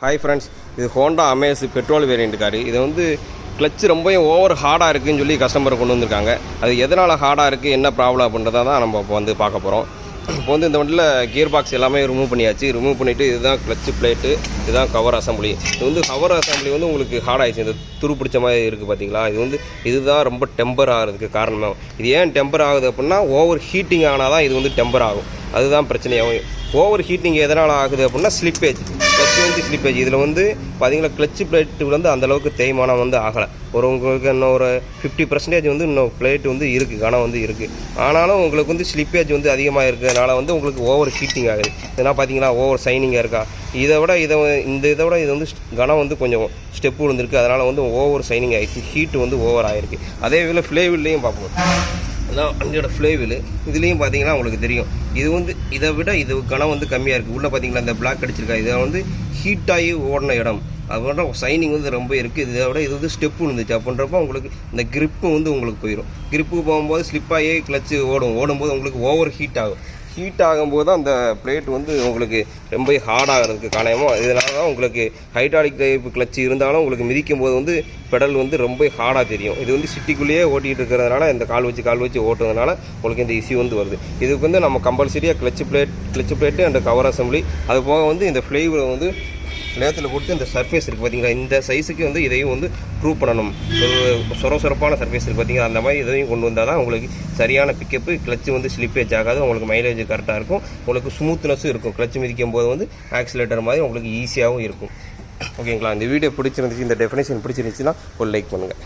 Hi friends இது Honda Amaze petrol variant car. இது வந்து கிளச் ரொம்பவும் ஓவர் ஹார்டாக இருக்குதுன்னு சொல்லி கஸ்டமரை கொண்டு வந்திருக்காங்க. அது எதனால் ஹார்டாக இருக்குது என்ன ப்ராப்ளம் அப்படின்றத தான் நம்ம இப்போ வந்து பார்க்க போகிறோம் இப்போ வந்து இந்த வண்டியில் கியர் பாக்ஸ் எல்லாமே ரிமூவ் பண்ணியாச்சு. ரிமூவ் பண்ணிவிட்டு இதுதான் கிளச்சு பிளேட்டு இதுதான் கவர் அசம்பிளி இது வந்து கவர் அசம்பிளி வந்து உங்களுக்கு ஹார்டாகிடுச்சு இந்த துரு பிடிச்ச மாதிரி இருக்குது பார்த்தீங்களா இது வந்து இதுதான் ரொம்ப டெம்பர் ஆகிறதுக்கு காரணமாக இது ஏன் டெம்பர் ஆகுது அப்படின்னா ஓவர் ஹீட்டிங் ஆனால் தான் இது வந்து டெம்பர் ஆகும். அதுதான் பிரச்சனையாகும் ஓவர் ஹீட்டிங் எதனால் ஆகுது அப்படின்னா ஸ்லிப்பேஜ் கிளச் வந்து ஸ்லிப்பேஜ் இதில் வந்து பார்த்தீங்கன்னா கிளச் பிளேட்டு வந்து அந்தளவுக்கு தேய்மானம் வந்து ஆகலை. ஒரு உங்களுக்கு இன்னும் ஒரு ஃபிஃப்டி பர்சன்டேஜ் வந்து இன்னும் பிளேட் வந்து இருக்குது கனம் வந்து இருக்குது ஆனாலும் உங்களுக்கு வந்து ஸ்லிப்பேஜ் வந்து அதிகமாக இருக்கிறதுனால வந்து உங்களுக்கு ஓவர் ஹீட்டிங் ஆகுது. இதெல்லாம் பார்த்தீங்கன்னா ஓவர் சைனிங்காக இருக்கா? இதை விட இதை இந்த இதை விட இது வந்து கனம் வந்து கொஞ்சம் ஸ்டெப் விழுந்திருக்கு அதனால் வந்து ஓவர் சைனிங் ஆகிடுச்சு ஹீட்டு வந்து ஓவர் ஆகிருக்கு அதே வேலை ஃப்ளேவில்லையும் பார்ப்போம். அதான் வண்டியோட ஃப்ளேவிலு இதுலேயும் பார்த்தீங்கன்னா உங்களுக்கு தெரியும். இது வந்து இதை விட இது கனம் வந்து கம்மியாக இருக்குது உள்ளே பார்த்தீங்களா இந்த பிளாக் அடிச்சிருக்கா? இதை வந்து ஹீட்டாகி ஓடின இடம். அதோட சைனிங் வந்து ரொம்ப இருக்குது இதை விட இது வந்து ஸ்டெப்பு இருந்துச்சு அப்படின்றப்போ உங்களுக்கு இந்த கிரிப்பு வந்து உங்களுக்கு போயிடும் கிரிப்பு போகும்போது ஸ்லிப்பாகி கிளச்சு ஓடும். ஓடும்போது உங்களுக்கு ஓவர் ஹீட் ஆகும். ஹீட் ஆகும்போது அந்த பிளேட் வந்து உங்களுக்கு ரொம்ப ஹார்டாகிறதுக்கு காரணமோ இதனால தான் உங்களுக்கு ஹைட்ராலிக் டைப் கிளச்சு இருந்தாலும் உங்களுக்கு மிதிக்கும் போது வந்து பெடல் வந்து ரொம்ப ஹார்டாக தெரியும். இது வந்து சிட்டிக்குள்ளேயே ஓட்டிகிட்டு இருக்கிறதுனால இந்த கால் வச்சு கால் வச்சு ஓட்டுறதுனால உங்களுக்கு இந்த இஷ்யூ வந்து வருது. இதுக்கு வந்து நம்ம கம்பல்சரியாக clutch plate clutch plate and cover assembly அது போக வந்து இந்த ஃப்ளேவில் வந்து லேத்தில் கொடுத்து இந்த சர்ஃபேஸ் இருக்குது பார்த்தீங்களா இந்த சைஸுக்கு வந்து இதையும் வந்து ப்ரூவ் பண்ணணும். ஒரு சொர சொரப்பான சர்ஃபேஸ் இருக்குது பார்த்தீங்களா அந்த மாதிரி இதையும் கொண்டு வந்தால் தான் உங்களுக்கு சரியான பிக்கப்பு கிளச்சு வந்து ஸ்லிப்பேஜ் ஆகாது உங்களுக்கு மைலேஜ் கரெக்டாக இருக்கும். உங்களுக்கு ஸ்மூத்னஸும் இருக்கும். கிளச்சு மிதிக்கும் போது வந்து ஆக்சிலேட்டர் மாதிரி உங்களுக்கு ஈஸியாகவும் இருக்கும். ஓகேங்களா இந்த வீடியோ பிடிச்சிருந்துச்சு இந்த டெஃபினேஷன் பிடிச்சிருந்துச்சுன்னா ஒரு லைக் பண்ணுங்கள்